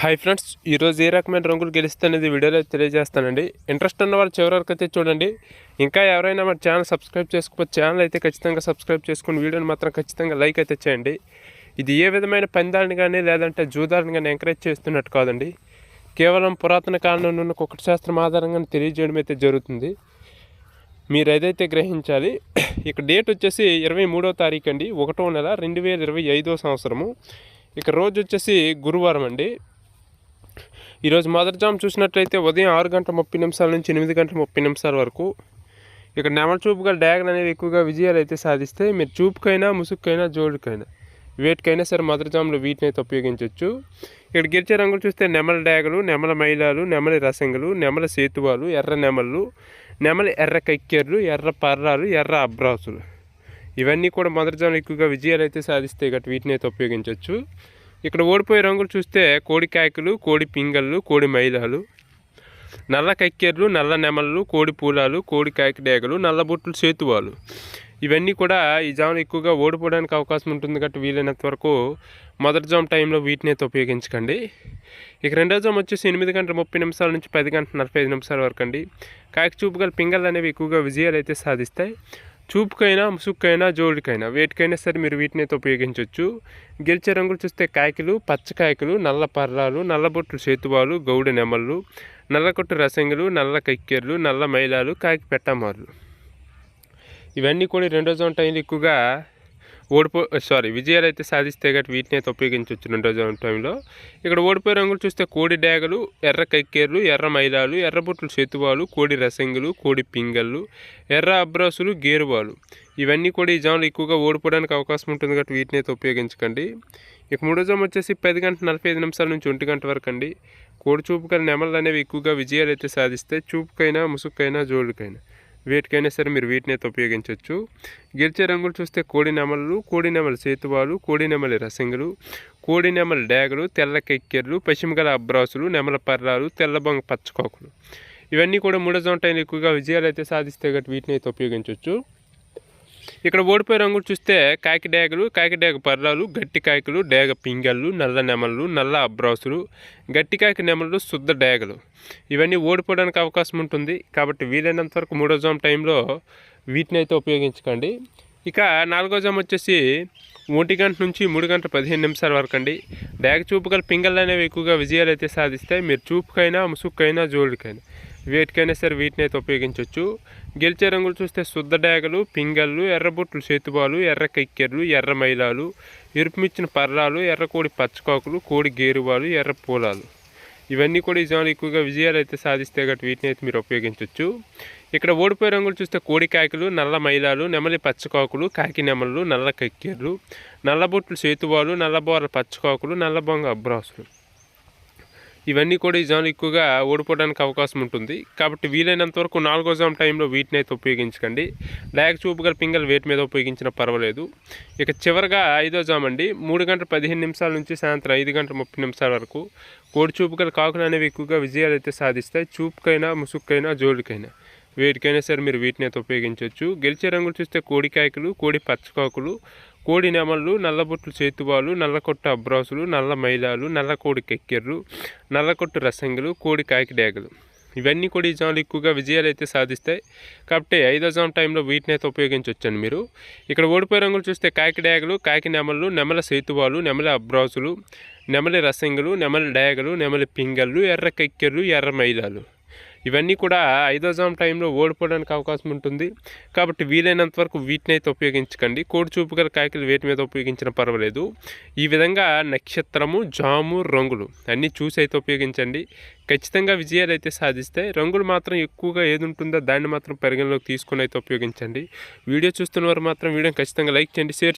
Hi friends ఈరోజు ఏ రకమైన రంగులు గెలుస్తానేది వీడియోలో తెలియజేస్తానండి. ఇంట్రెస్ట్ ఉన్న వాళ్ళు చివరి వరకు అయితే చూడండి. ఇంకా ఎవరైనా మన ఛానల్ సబ్స్క్రైబ్ చేసుకోకపోతే ఛానల్ అయితే ఖచ్చితంగా సబ్స్క్రైబ్ చేసుకుని వీడియోని మాత్రం ఖచ్చితంగా లైక్ అయితే చేయండి. ఇది ఏ విధమైన పందాలను కానీ లేదంటే జూదాలను కానీ ఎంకరేజ్ చేస్తున్నట్టు కాదండి. కేవలం పురాతన కాలంలో ఉన్న కుక్కటి శాస్త్రం ఆధారంగా తెలియజేయడం అయితే జరుగుతుంది. మీరు ఏదైతే గ్రహించాలి ఇక డేట్ వచ్చేసి ఇరవై మూడో తారీఖు అండి ఒకటో నెల రెండు వేల ఇరవై ఐదో సంవత్సరము. ఇక రోజు వచ్చేసి గురువారం అండి. ఈరోజు మొదటి జామ్ చూసినట్లయితే ఉదయం ఆరు గంటల ముప్పై నిమిషాల నుంచి ఎనిమిది గంటల ముప్పై నిమిషాల వరకు ఇక్కడ నెమల చూపుగా డ్యాగన్ అనేవి ఎక్కువగా విజయాలు అయితే సాధిస్తే మీరు చూపుకైనా ముసుగుకైనా జోడుకైనా వేటికైనా సరే మొదటి జాములు వీటిని అయితే ఉపయోగించవచ్చు ఇక్కడ గెలిచే రంగులు చూస్తే నెమల డ్యాగలు నెమల మైలాలు నెమలి రసంగులు నెమల సేతువాలు ఎర్ర నెమళ్ళు నెమలి ఎర్ర కక్కెర్లు ఎర్ర పర్రాలు ఎర్ర అబ్రాసులు. ఇవన్నీ కూడా మొదటి జాములు ఎక్కువగా విజయాలు అయితే సాధిస్తే గట్టి వీటిని అయితే ఉపయోగించవచ్చు ఇక్కడ ఓడిపోయే రంగులు చూస్తే కోడి కాయకులు కోడి పింగళ్ళు కోడి మైలాలు నల్ల కక్కెర్లు నల్ల నెమళ్ళు కోడి పూలాలు కోడి కాకిడేగలు నల్ల బొట్లు సేతువాలు. ఇవన్నీ కూడా ఈ జాములు ఎక్కువగా ఓడిపోవడానికి అవకాశం ఉంటుంది కాబట్టి వీలైనంత వరకు మొదటి జామ్ టైంలో వీటిని అయితే ఉపయోగించకండి. ఇక రెండో జామ్ వచ్చేసి ఎనిమిది గంటల ముప్పై నిమిషాల నుంచి పది గంటల నలభై ఐదు నిమిషాల వరకు అండి. కాకి చూపు గల పింగళ్ళు అనేవి ఎక్కువగా విజయాలు అయితే సాధిస్తాయి. చూపుకైనా ముసుక్కైనా జోడికైనా వేటికైనా సరే మీరు వీటిని అయితే ఉపయోగించవచ్చు గెలిచే రంగులు చూస్తే కాయకులు పచ్చకాయకులు నల్ల పర్రాలు నల్లబొట్లు సేతువాలు గౌడ నెమళ్ళు నల్లకొట్టు రసంగులు నల్ల కక్కెర్లు నల్ల మైలాలు కాకి పెట్టమార్లు. ఇవన్నీ కూడా రెండో జోన్ టైంలో ఎక్కువగా ఓడిపో సారీ విజయాలు అయితే సాధిస్తే గట్టి వీటిని అయితే ఉపయోగించవచ్చు రెండో టైంలో. ఇక్కడ ఓడిపోయే రంగులు చూస్తే కోడి డ్యాగలు ఎర్ర కక్కేర్లు ఎర్ర మైలాలు ఎర్రబొట్లు చేతువాలు కోడి రసంగులు కోడి పింగళ్ళు ఎర్ర అబ్రాసులు గేరువాలు. ఇవన్నీ కూడా ఈ జాములు ఎక్కువగా ఓడిపోవడానికి అవకాశం ఉంటుంది కాబట్టి వీటిని అయితే ఉపయోగించకండి ఇక మూడో జాము వచ్చేసి పది గంటల నలభై ఐదు నిమిషాల నుంచి ఒంటి గంట వరకు అండి. కోడి చూపుకైన నెమలు అనేవి ఎక్కువగా విజయాలు అయితే సాధిస్తే చూపుకైనా ముసుక్కైనా జోడుకైనా వేటికైనా సరే మీరు వీటిని అయితే ఉపయోగించవచ్చు. గెలిచే రంగులు చూస్తే కోడి నెమలు కోడి నెమల సేతువాలు కోడి నెమలి రసంగులు కోడి నెమల డ్యాగలు తెల్ల కెక్కెర్లు పశ్చిమగల అబ్రాసులు నెమల పర్రాలు తెల్లబొంగ పచ్చకోకులు. ఇవన్నీ కూడా మూడో జొంటైన ఎక్కువగా విజయాలు అయితే సాధిస్తే గట్టి వీటిని అయితే ఉపయోగించవచ్చు. ఇక్కడ ఓడిపోయే రంగులు చూస్తే కాకి డేగలు కాకి డేగ పర్రాలు గట్టి కాయకులు డేగ పింగళ్ళు నల్ల నెమలు నల్ల అబ్రాసులు గట్టి కాకి నెమలు శుద్ధ డేగలు. ఇవన్నీ ఓడిపోవడానికి అవకాశం ఉంటుంది. కాబట్టి వీలైనంత వరకు మూడో జామ్ టైంలో వీటిని అయితే ఉపయోగించకండి. ఇక నాలుగో జామ్ వచ్చేసి ఒంటి గంట నుంచి మూడు గంటల పదిహేను నిమిషాల వరకు అండి. డేగ చూపు గల పింగళ్ళు అనేవి ఎక్కువగా విజయాలు అయితే సాధిస్తాయి. మీరు చూపుకైనా ముసుగుకైనా జోలికైనా వేటికైనా సరే వీటిని అయితే ఉపయోగించవచ్చు గెలిచే రంగులు చూస్తే శుద్ధ డేగలు పింగళ్ళు ఎర్రబొట్లు చేతుబాలు ఎర్ర కిక్కెర్లు ఎర్ర మైలాలు ఎరుపుమిచ్చిన పర్రాలు ఎర్ర కోడి పచ్చకాకులు కోడి గేరువాలు ఎర్ర పూలాలు. ఇవన్నీ కూడా ఈ జాములు ఎక్కువగా విజయాలు అయితే సాధిస్తే గట్టి వీటిని అయితే మీరు ఉపయోగించవచ్చు ఇక్కడ ఓడిపోయే రంగులు చూస్తే కోడి కాకులు నల్ల మైలాలు నెమలి పచ్చకాకులు కాకి నెమలు నల్ల కక్కెర్లు నల్లబొట్లు సేతువాలు నల్లబోర పచ్చకాకులు నల్లబొంగ అబ్రాసులు. ఇవన్నీ కూడా ఈ జాములు ఎక్కువగా ఓడిపోవడానికి అవకాశం ఉంటుంది. కాబట్టి వీలైనంత వరకు నాలుగో జామ్ టైంలో వీటిని అయితే ఉపయోగించకండి. డయాక్ చూపు గల పింగల్ వేటి మీద ఉపయోగించినా పర్వాలేదు. ఇక చివరిగా ఐదో జామ్ అండి. మూడు గంటల పదిహేను నిమిషాల నుంచి సాయంత్రం ఐదు గంటల ముప్పై నిమిషాల వరకు కోడి చూపు గల కాకులు అనేవి ఎక్కువగా విజయాలు అయితే సాధిస్తాయి. చూపుకైనా ముసుక్కైనా జోడుకైనా. వేటికైనా సరే మీరు వీటిని అయితే ఉపయోగించవచ్చు. గెలిచే రంగులు చూస్తే కోడికాయకులు కోడి పచ్చకాకులు కోడి నెమళ్ళు నల్లబొట్లు చేతువాలు నల్లకొట్టు అబ్రాసులు నల్ల మైలాలు నల్ల కోడి కెక్కెర్రు నల్లకొట్టు రసంగులు కోడి కాకిడేగలు ఇవన్నీ కూడా ఈ జాములు ఎక్కువగా విజయాలు అయితే సాధిస్తాయి. కాబట్టి ఐదో జామ్ టైంలో వీటిని అయితే ఉపయోగించవచ్చండి మీరు. ఇక్కడ ఓడిపోయే రంగులు చూస్తే కాకి డేగలు కాకి నెమళ్ళు నెమల సేతువాలు నెమల అబ్రాసులు నెమలి రసంగులు నెమలి డ్యాగలు నెమలి పింగళ్ళు ఎర్ర కెక్కెర్లు ఎర్ర మైలాలు. ఇవన్నీ కూడా ఐదో జామ్ టైంలో ఓడిపోవడానికి అవకాశం ఉంటుంది. కాబట్టి వీలైనంత వరకు వీటిని అయితే ఉపయోగించకండి. కోడి చూపు గల కాయకులు వేటి మీద ఉపయోగించినా పర్వాలేదు. ఈ విధంగా నక్షత్రము జాము రంగులు అన్నీ చూసి అయితే ఉపయోగించండి. ఖచ్చితంగా విజయాలు అయితే సాధిస్తాయి రంగులు మాత్రం ఎక్కువగా ఏది ఉంటుందో దాన్ని మాత్రం పరిగణలోకి తీసుకొని అయితే ఉపయోగించండి. వీడియో చూస్తున్న వారు మాత్రం వీడియోని ఖచ్చితంగా లైక్ చేయండి షేర్